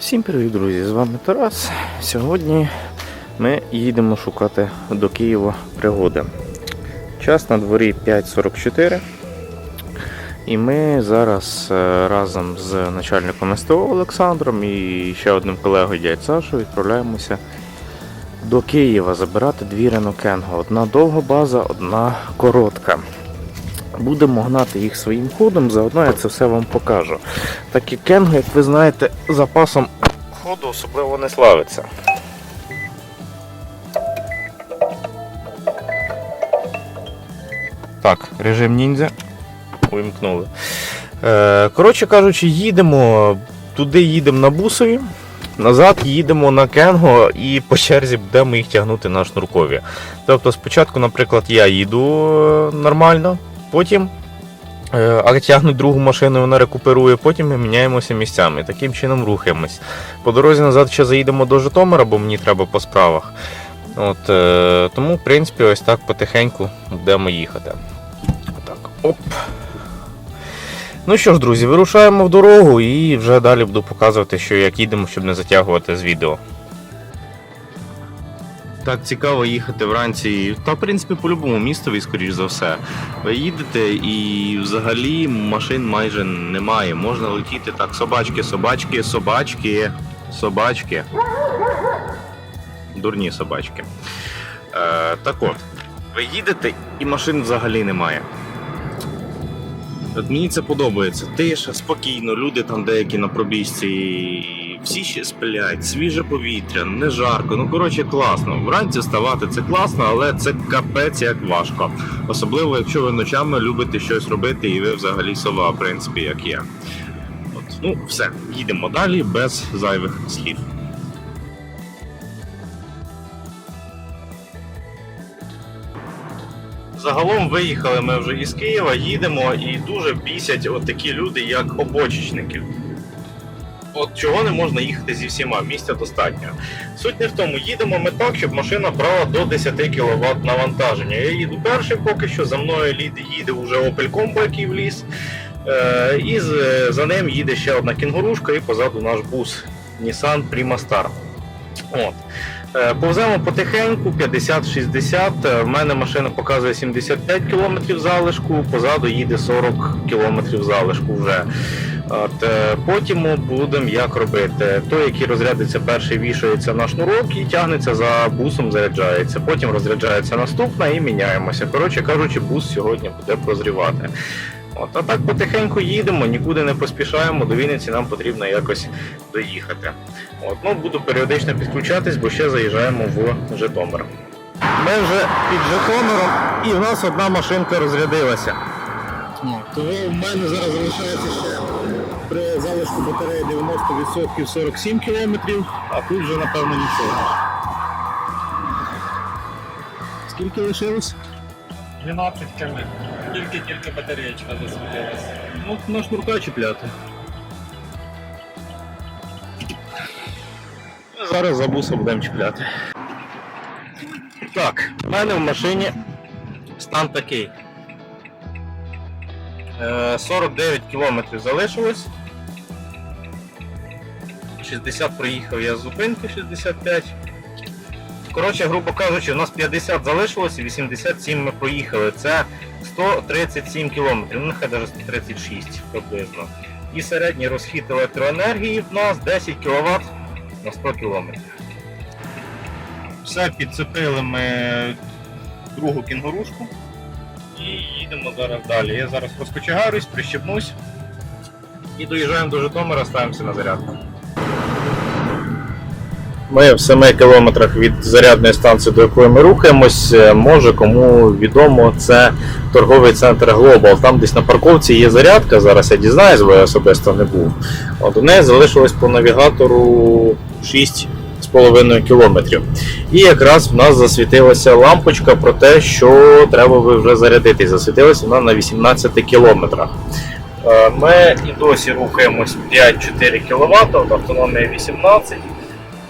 Всім привіт, друзі! З вами Тарас. Сьогодні ми їдемо шукати до Києва пригоди. Час на дворі 5.44. І ми зараз е, разом з начальником СТО Олександром і ще одним колегою дядь Сашою відправляємося до Києва забирати дві Renault Кенго. Одна довга база, одна коротка. Будемо гнати їх своїм ходом, заодно я це все вам покажу. Так як Кенго, як ви знаєте, запасом ходу особливо не славиться. Так, режим ніндзя. Увімкнули. Е, коротше кажучи, їдемо. Туди їдемо на бусові, назад їдемо на Кенго і по черзі будемо їх тягнути на шнуркові. Тобто спочатку, наприклад, я їду е, нормально, потім Е, тягнуть другу машину, вона рекуперує, потім ми міняємося місцями. Таким чином рухаємось. По дорозі назад ще заїдемо до Житомира, бо мені треба по справах. От, е, тому, в принципі, ось так потихеньку будемо їхати. Так, оп. Ну що ж, друзі, вирушаємо в дорогу і вже далі буду показувати, що як їдемо, щоб не затягувати з відео. Так цікаво їхати вранці, та в принципі по-любому містові, скоріш за все. Ви їдете і взагалі машин майже немає. Можна летіти так, собачки, собачки, собачки, собачки. Дурні собачки. Е, так от, ви їдете і машин взагалі немає. От мені це подобається. Тиша, спокійно, люди там деякі на пробіжці, всі ще сплять, свіже повітря, не жарко. Ну коротше, класно. Вранці вставати це класно, але це капець як важко. Особливо, якщо ви ночами любите щось робити, і ви взагалі сова, в принципі, як я. От, ну, все, їдемо далі без зайвих слів. Загалом виїхали ми вже із Києва, їдемо і дуже бісять от такі люди, як обочечники. От чого не можна їхати зі всіма, місця достатньо. Суть не в тому, їдемо ми так, щоб машина брала до 10 кВт навантаження. Я їду перший поки що, за мною їде, їде вже Opel Combo, який вліз. Е, і за ним їде ще одна кінгурушка і позаду наш бус Nissan Prima Star. От. Е, Повземо потихеньку, 50-60. Е, В мене машина показує 75 км залишку, позаду їде 40 км залишку вже. От, е, потім будемо як робити. Той, який розрядиться перший, вішається на шнурок і тягнеться за бусом, заряджається. Потім розряджається наступна і міняємося. Коротше кажучи, бус сьогодні буде прозрівати. От, а так потихеньку їдемо, нікуди не поспішаємо, до Вінниці нам потрібно якось доїхати. От, ну, буду періодично підключатись, бо ще заїжджаємо в Житомир. Ми вже під Житомиром і в нас одна машинка розрядилася. То в мене зараз залишається ще при залишку батареї 90% 47 км, а тут вже напевно нічого. Скільки лишилось? 12 км. Тільки-тільки батареєчка засвітилась. Ну, на шнурка чіпляти. Зараз за буса будемо чіпляти. Так, в мене в машині стан такий. Е, 49 кілометрів залишилось. 60 проїхав я з зупинки 65. Коротше, грубо кажучи, у нас 50 залишилось і 87 ми проїхали. Це 137 кілометрів, ну нехай навіть 136 приблизно. І середній розхід електроенергії в нас 10 кВт на 100 кілометрів. Все, підцепили ми другу кінгурушку і їдемо зараз далі. Я зараз розкочегарюсь, прищепнусь і доїжджаємо до Житомира, ставимося на зарядку. Ми в 7 кілометрах від зарядної станції, до якої ми рухаємось, е, може кому відомо, це торговий центр Global. Там десь на парковці є зарядка. Зараз я дізнаюсь, бо я особисто не був. От у неї залишилось по навігатору 6,5 кілометрів. І якраз в нас засвітилася лампочка про те, що треба би вже зарядити. Засвітилася вона на 18 кілометрах. Е, Ми і досі рухаємось 5-4 кВт, автономія 18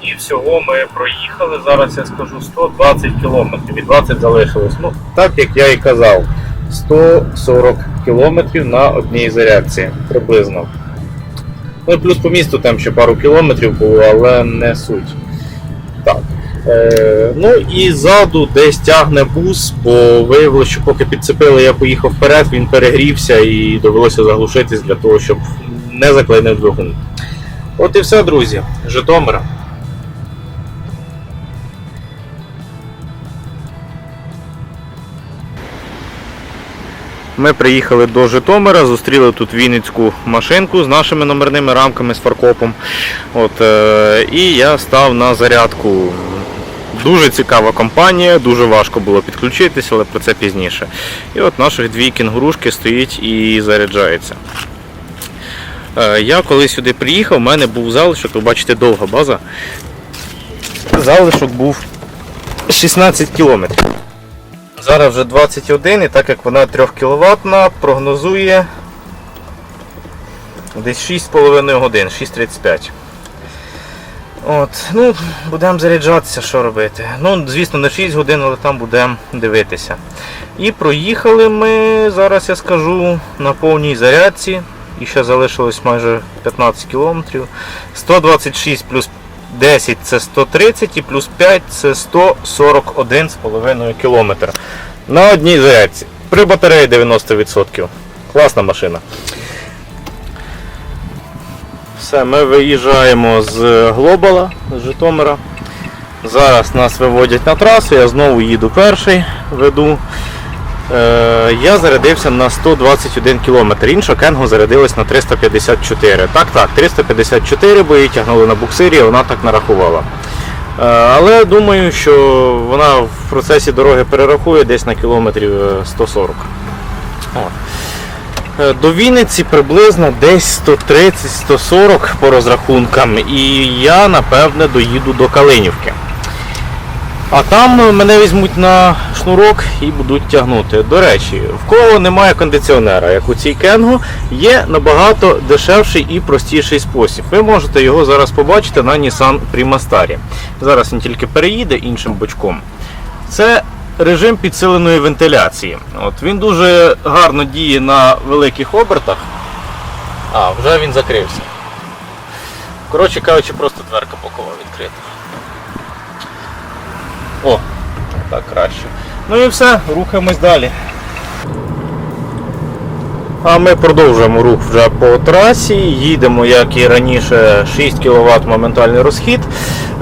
і всього ми проїхали, зараз я скажу 120 кілометрів і 20 залишилось. Ну, так як я і казав, 140 кілометрів на одній зарядці приблизно. Ну плюс по місту там ще пару кілометрів було, але не суть. Так. Е, ну і ззаду десь тягне бус, бо виявилося, що поки підцепили, я поїхав вперед, він перегрівся і довелося заглушитись для того, щоб не заклинив двигун. От і все, друзі. Житомир. Ми приїхали до Житомира, зустріли тут Вінницьку машинку з нашими номерними рамками з фаркопом. От, е, і я став на зарядку. Дуже цікава компанія, дуже важко було підключитися, але про це пізніше. І от наших дві кінгурушки стоїть і заряджається. Е, Я коли сюди приїхав, у мене був залишок, ви бачите, довга база. Залишок був 16 кілометрів. Зараз вже 21 і так як вона 3 кВт, прогнозує десь 6,5 годин, 6.35. От, ну, будемо заряджатися, що робити. Ну, звісно, не 6 годин, але там будемо дивитися. І проїхали ми, зараз я скажу, на повній зарядці. І ще залишилось майже 15 кілометрів. 126 плюс 10 це 130 і плюс 5 це 141,5 кілометр. На одній зарядці. При батареї 90%. Класна машина. Все, ми виїжджаємо з Глобала, з Житомира. Зараз нас виводять на трасу, я знову їду перший, веду. Е, я зарядився на 121 км. Інша Кенго зарядилась на 354. Так, так, 354, бо її тягнули на буксирі, вона так нарахувала. Е, але думаю, що вона в процесі дороги перерахує десь на кілометрів е, 140. От. Е, До Вінниці приблизно десь 130-140 по розрахункам, і я напевне доїду до Калинівки. А там мене візьмуть на шнурок і будуть тягнути. До речі, в кого немає кондиціонера, як у цій Кенго, є набагато дешевший і простіший спосіб. Ви можете його зараз побачити на Nissan Primastar. Зараз він тільки переїде іншим бочком. Це режим підсиленої вентиляції. От, він дуже гарно діє на великих обертах. А, вже він закрився. Коротше кажучи, просто дверка бокова відкрита. О, так краще. Ну і все, рухаємось далі. А ми продовжуємо рух вже по трасі. Їдемо, як і раніше, 6 кВт моментальний розхід.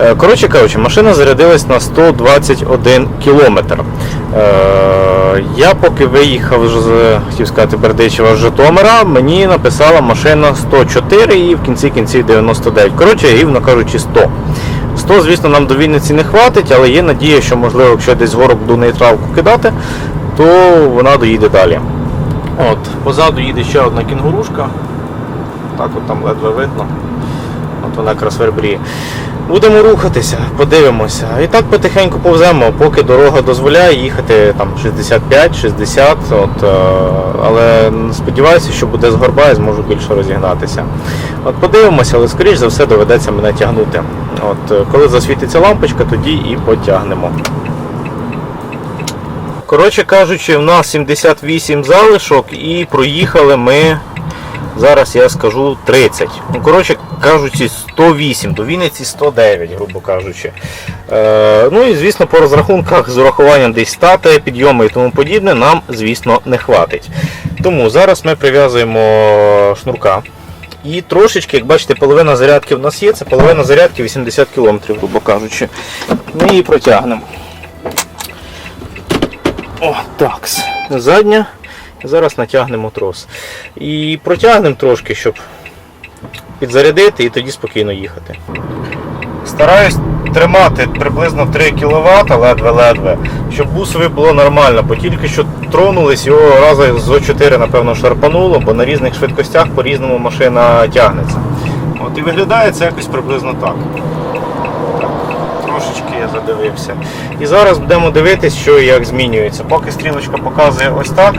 Е, Коротше кажучи, машина зарядилась на 121 км. Я поки виїхав з хотів сказати, Бердичева з Житомира, мені написала машина 104 і в кінці кінців 99. Коротше, рівно кажучи, 100. 100, звісно, нам до Вінниці не хватить, але є надія, що можливо, якщо десь згору буду нейтралку кидати, то вона доїде далі. От, Позаду їде ще одна кінгурушка. Так от там ледве видно. От вона якраз вербріє. Будемо рухатися, подивимося. І так потихеньку повземо, поки дорога дозволяє їхати там 65-60. От, е, але сподіваюся, що буде з горба і зможу більше розігнатися. От подивимося, але скоріш за все доведеться мене тягнути. От, е, коли засвітиться лампочка, тоді і потягнемо. Коротше кажучи, в нас 78 залишок і проїхали ми. Зараз я скажу 30. Ну, коротше кажучи, 108, до Вінниці 109, грубо кажучи. Е, ну і звісно, по розрахунках з урахуванням десь стати, підйоми і тому подібне, нам, звісно, не хватить. Тому зараз ми прив'язуємо шнурка. І трошечки, як бачите, половина зарядки в нас є, це половина зарядки 80 км, грубо кажучи. Ми її протягнемо. О, так. Задня. Зараз натягнемо трос. І протягнемо трошки, щоб підзарядити і тоді спокійно їхати. Стараюсь тримати приблизно 3 кВт, ледве-ледве, щоб бусові було нормально, бо тільки що тронулись, його рази з О4, напевно, шарпануло, бо на різних швидкостях по-різному машина тягнеться. От І виглядає це якось приблизно так. Трошечки я задивився. І зараз будемо дивитись, що і як змінюється. Поки стрілочка показує ось так.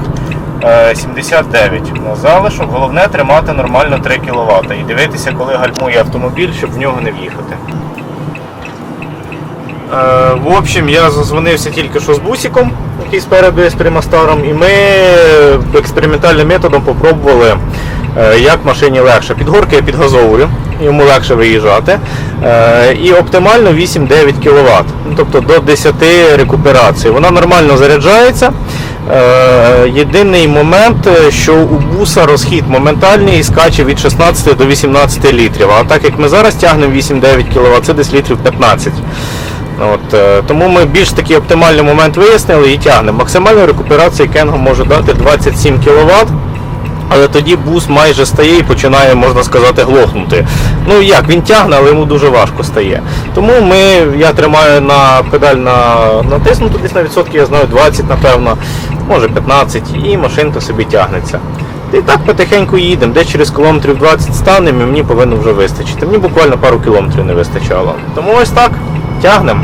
Е, 79 на залишок. Головне тримати нормально 3 кВт і дивитися, коли гальмує автомобіль, щоб в нього не в'їхати. Е, В общем, я зазвонився тільки що з бусиком, який спереду є з примастаром, і ми експериментальним методом попробували е, як машині легше. Під горки я підгазовую, йому легше виїжджати. Е, І оптимально 8-9 кВт, ну, тобто до 10 рекуперацій. Вона нормально заряджається. Е, Єдиний момент, е, що у буса розхід моментальний і скаче від 16 до 18 літрів. А так як ми зараз тягнемо 8-9 кВт, це десь літрів 15. От, е, тому ми більш такий оптимальний момент вияснили і тягнемо. Максимальну рекуперацію Кенго може дати 27 кВт. Але тоді бус майже стає і починає, можна сказати, глохнути. Ну як, він тягне, але йому дуже важко стає. Тому ми, я тримаю на педаль на натиснуту десь на відсотки, я знаю 20, напевно, може 15, і машинка собі тягнеться. І так потихеньку їдемо, де через кілометрів 20 станемо, і мені повинно вже вистачити. Мені буквально пару кілометрів не вистачало. Тому ось так тягнемо.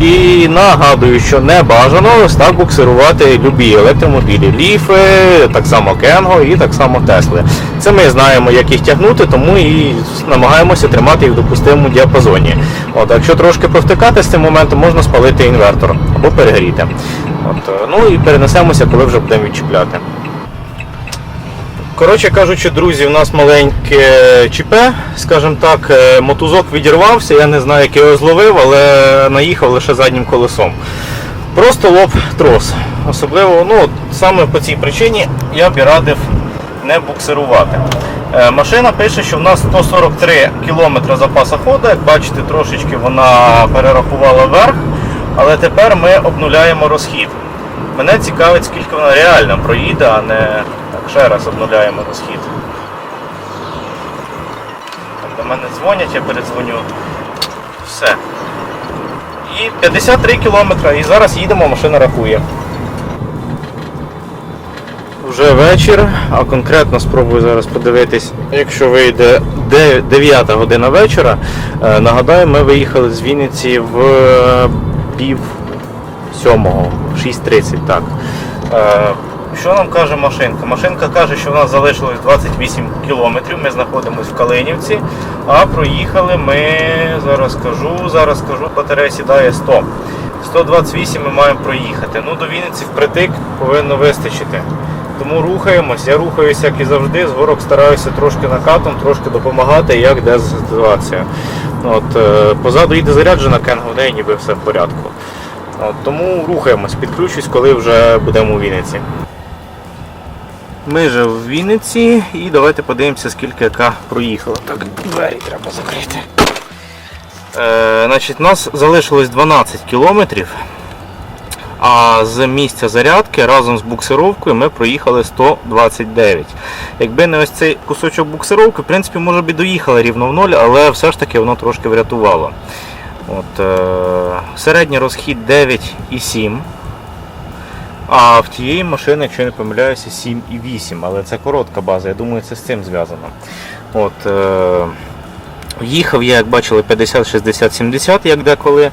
І нагадую, що не бажано ось так буксирувати любі електромобілі, ліфи, так само Кенго і так само Тесли. Це ми знаємо, як їх тягнути, тому і намагаємося тримати їх в допустимому діапазоні. От, якщо трошки повтикати з цим моментом, можна спалити інвертор або перегріти. От, е, ну і перенесемося, коли вже будемо відчіпляти. Коротше кажучи, друзі, у нас маленьке ЧП, скажімо так, е, мотузок відірвався, я не знаю, як я його зловив, але наїхав лише заднім колесом. Просто лоб трос. Особливо, ну, саме по цій причині я б радив не буксирувати. Е, Машина пише, що в нас 143 км запасу ходу. Як бачите, трошечки вона перерахувала вверх, але тепер ми обнуляємо розхід. Мене цікавить, скільки вона реально проїде, а не так, ще раз обнуляємо розхід. До мене дзвонять, я передзвоню. Все. І 53 кілометри. І зараз їдемо, машина рахує. Вже вечір, а конкретно спробую зараз подивитись, якщо вийде 9 година вечора. Е, Нагадаю, ми виїхали з Вінниці в пів сьомого, 6.30, так. Е, Що нам каже машинка? Машинка каже, що в нас залишилось 28 кілометрів, ми знаходимося в Калинівці, а проїхали ми, зараз кажу, зараз скажу, батарея сідає 100. 128 ми маємо проїхати. Ну, до Вінниці впритик повинно вистачити. Тому рухаємось, я рухаюся, як і завжди, з горок стараюся трошки накатом, трошки допомагати, як де ситуація. От, е, позаду їде заряджена Кенго, в неї ніби все в порядку. От, тому рухаємось, підключусь, коли вже будемо у Вінниці. Ми вже в Вінниці і давайте подивимося, скільки яка проїхала. Так, двері треба закрити. Е, значить, у нас залишилось 12 кілометрів. А з місця зарядки разом з буксировкою ми проїхали 129. Якби не ось цей кусочок буксировки, в принципі, може б і доїхали рівно в ноль, але все ж таки воно трошки врятувало. От, е, середній розхід 9,7. А в тієї машини, якщо я не помиляюся, 7,8. Але це коротка база, я думаю, це з цим зв'язано. От, е, їхав я, як бачили, 50, 60, 70, як деколи.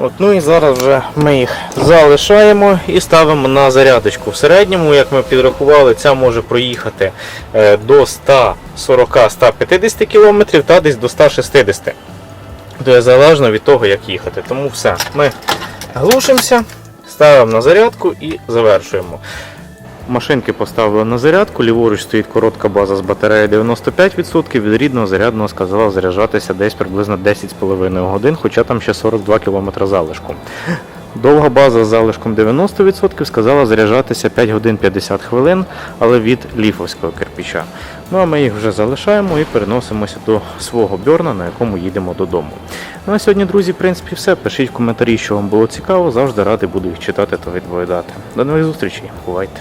От, ну і зараз вже ми їх залишаємо і ставимо на зарядочку. В середньому, як ми підрахували, ця може проїхати е, до 140-150 км та десь до 160 км. залежно від того, як їхати. Тому все. Ми глушимося, ставимо на зарядку і завершуємо. Машинки поставили на зарядку, ліворуч стоїть коротка база з батареєю 95%, від рідного зарядного сказала заряджатися десь приблизно 10,5 годин, хоча там ще 42 км залишку. Довга база з залишком 90% сказала заряджатися 5 годин 50 хвилин, але від ліфовського кирпича. Ну а ми їх вже залишаємо і переносимося до свого бьорна, на якому їдемо додому. Ну а сьогодні, друзі, в принципі, все. Пишіть в коментарі, що вам було цікаво. Завжди радий буду їх читати та відповідати. До нових зустрічей. Бувайте!